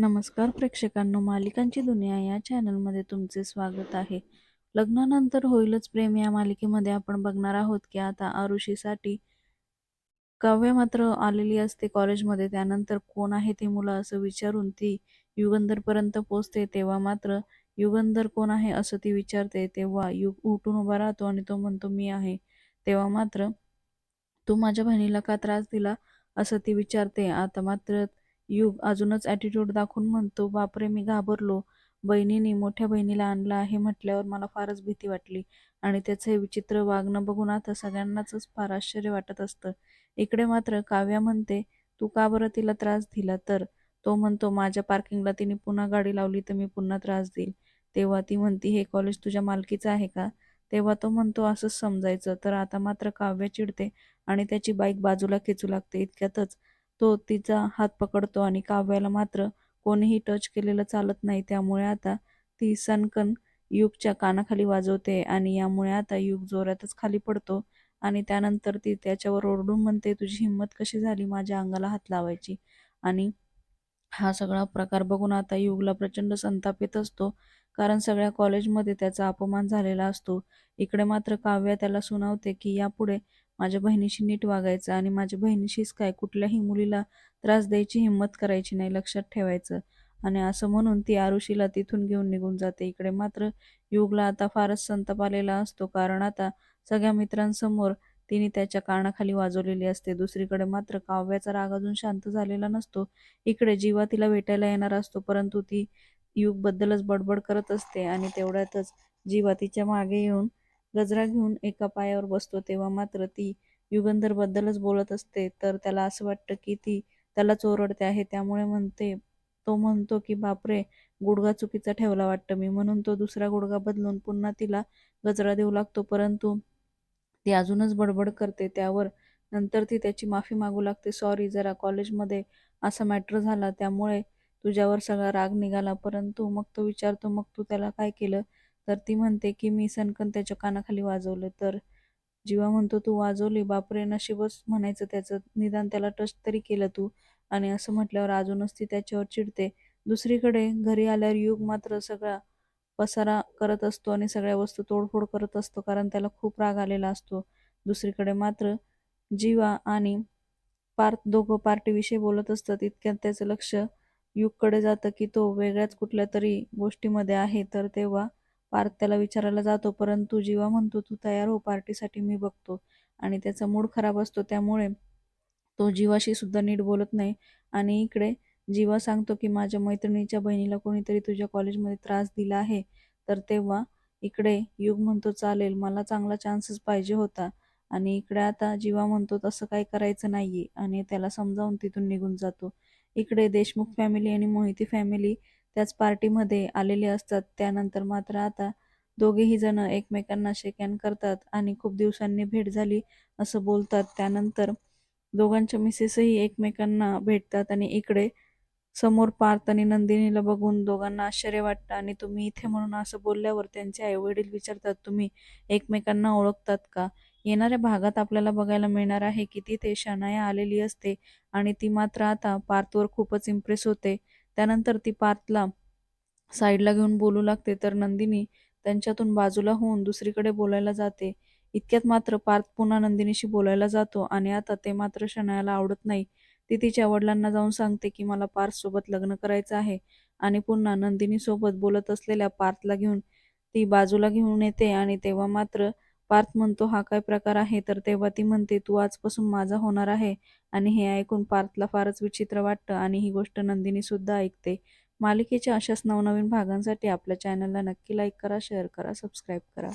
नमस्कार प्रेक्षकांनो मालिकांची दुनिया या चॅनलमध्ये तुमचे स्वागत आहे. लग्नानंतर होईलच प्रेम या मालिकेमध्ये आपण बघणार आहोत की आता आरुषीसाठी काव्य मात्र आलेली असते कॉलेजमध्ये. त्यानंतर कोण आहे ती मुलं असं विचारून ती युगंधरपर्यंत पोचते तेव्हा मात्र युगंधर कोण आहे असं ती विचारते. तेव्हा युग उठून उभा राहतो आणि तो म्हणतो मी आहे. तेव्हा मात्र तू माझ्या बहिणीला का त्रास दिला? असं ती विचारते. आता मात्र युग अजूनच ॲटिट्यूड दाखवून म्हणतो बापरे मी घाबरलो. बहिणीने मोठ्या बहिणीला आणलं आहे म्हटल्यावर मला फारच भीती वाटली आणि त्याचं हे विचित्र वागणं बघून आता सगळ्यांनाच फार आश्चर्य वाटत असतं. इकडे मात्र काव्या म्हणते तू का बरं तिला त्रास दिला तर? तो म्हणतो माझ्या पार्किंगला तिने पुन्हा गाडी लावली तर मी पुन्हा त्रास देईल. तेव्हा ती म्हणती हे कॉलेज तुझ्या मालकीचं आहे का? तेव्हा तो म्हणतो असंच समजायचं. तर आता मात्र काव्य चिडते आणि त्याची बाईक बाजूला खेचू लागते. इतक्यातच तो तिचा हात पकडतो आणि काव्याला मात्र कोणीही टच केलेलं चालत नाही. त्यामुळे आता ती सनकन युगच्या कानाखाली वाजवते आणि यामुळे आता युग जोरातच खाली पडतो आणि त्यानंतर ती त्याच्यावर ओरडून म्हणते तुझी हिंमत कशी झाली माझ्या अंगाला हात लावायची? आणि हा सगळा प्रकार बघून आता युगला प्रचंड संताप येत असतो कारण सगळ्या कॉलेजमध्ये त्याचा अपमान झालेला असतो. इकडे मात्र काव्या त्याला सुनावते की यापुढे माझ्या बहिणीशी नीट वागायचं आणि माझ्या बहिणीशीच काय कुठल्याही मुलीला त्रास द्यायची हिंमत करायची नाही लक्षात ठेवायचं. आणि असं म्हणून ती आरुषीला तिथून घेऊन निघून जाते. इकडे मात्र युगला आता फारच संताप आलेला असतो. कारण आता सगळ्या मित्रांसमोर तिने त्याच्या कानाखाली वाजवलेली असते. दुसरीकडे मात्र काव्याचा राग अजून शांत झालेला नसतो. इकडे जीवा तिला भेटायला येणार असतो. परंतु ती युगबद्दलच बडबड करत असते आणि तेवढ्यातच जीवा तिच्यामागे येऊन गजरा घेऊन एका पायावर बसतो तेव्हा मात्र ती युगंधरबद्दलच बोलत असते. तर त्याला असं वाटतं की ती त्याला ओरडते आहे. त्यामुळे म्हणते तो म्हणतो की बापरे गुडघा चुकीचा ठेवला वाटतं मी. म्हणून तो दुसरा गुडघा बदलून पुन्हा तिला गजरा देऊ लागतो. परंतु ती अजूनच बडबड करते. त्यावर नंतर ती त्याची माफी मागू लागते. सॉरी जरा कॉलेजमध्ये असा मॅटर झाला त्यामुळे तुझ्यावर सगळा राग निघाला. परंतु मग तो विचारतो मग तू त्याला काय केलं? तर ती म्हणते की मी सनकन त्याच्या कानाखाली वाजवलं. तर जीवा म्हणतो तू वाजवली बापरे नशीबच म्हणायचं त्याचं. निदान त्याला टच तरी केलं तू. आणि असं म्हटल्यावर अजूनच ती त्याच्यावर चिडते. दुसरीकडे घरी आल्यावर युग मात्र सगळा पसारा करत असतो आणि सगळ्या वस्तू तोडफोड करत असतो कारण त्याला खूप राग आलेला असतो. दुसरीकडे मात्र जीवा आणि पार्थ दोघं पार्टीविषयी बोलत असतात. इतक्यात त्याचं लक्ष युगकडे जातं की तो वेगळ्याच कुठल्या तरी गोष्टीमध्ये आहे. तर तेव्हा पार्थ त्याला विचारायला जातो परंतु जीवा म्हणतो तू तयार हो पार्टीसाठी मी बघतो. आणि त्याचा मूड खराब असतो त्यामुळे तो जीवाशी सुद्धा नीट बोलत नाही. आणि इकडे जीवा सांगतो की माझ्या मैत्रिणीच्या बहिणीला कोणीतरी तुझ्या कॉलेजमध्ये त्रास दिला आहे. तर तेव्हा इकडे युग म्हणतो चालेल मला चांगला चान्सेस पाहिजे होता. आणि इकडे आता जीवा म्हणतो तसं काही करायचं नाहीये. आणि त्याला समजावून तिथून निघून जातो. इकडे देशमुख फॅमिली आणि मोहिती फॅमिली त्याच पार्टीमध्ये आलेले असतात. त्यानंतर मात्र आता दोघेही जण एकमेकांना शेकॅन करतात आणि खूप दिवसांनी भेट झाली असं बोलतात. त्यानंतर दोघांच्या मिसेसही एकमेकांना भेटतात आणि इकडे समोर पार्थ आणि नंदिनीला बघून दोघांना आश्चर्य वाटतं आणि तुम्ही इथे म्हणून असं बोलल्यावर त्यांचे आई वडील विचारतात तुम्ही एकमेकांना ओळखतात का? येणाऱ्या भागात आपल्याला बघायला मिळणार आहे की तिथे शनाया आलेली असते आणि ती मात्र आता पार्थवर खूपच इम्प्रेस होते. त्यानंतर ती पार्थला साईडला घेऊन बोलू लागते. तर नंदिनी त्यांच्यातून बाजूला होऊन दुसरीकडे बोलायला जाते. इतक्यात मात्र पार्थ पुन्हा नंदिनीशी बोलायला जातो आणि आता ते मात्र शनायाला आवडत नाही. ती तिच्या वडिलांना जाऊन सांगते की मला पार्थ सोबत लग्न करायचं आहे. आणि पुन्हा नंदिनी सोबत बोलत असलेल्या पार्थला घेऊन ती बाजूला घेऊन येते आणि तेव्हा मात्र पार्थ म्हणतो हा काय प्रकार आहे? तर तेव्हा ती म्हणते तू आजपासून माझा होणार आहे. आणि हे ऐकून पार्थला फारच विचित्र वाटतं आणि ही गोष्ट नंदिनी सुद्धा ऐकते. मालिकेच्या अशाच नवनवीन भागांसाठी आपल्या चॅनलला नक्की लाईक करा शेअर करा सबस्क्राईब करा.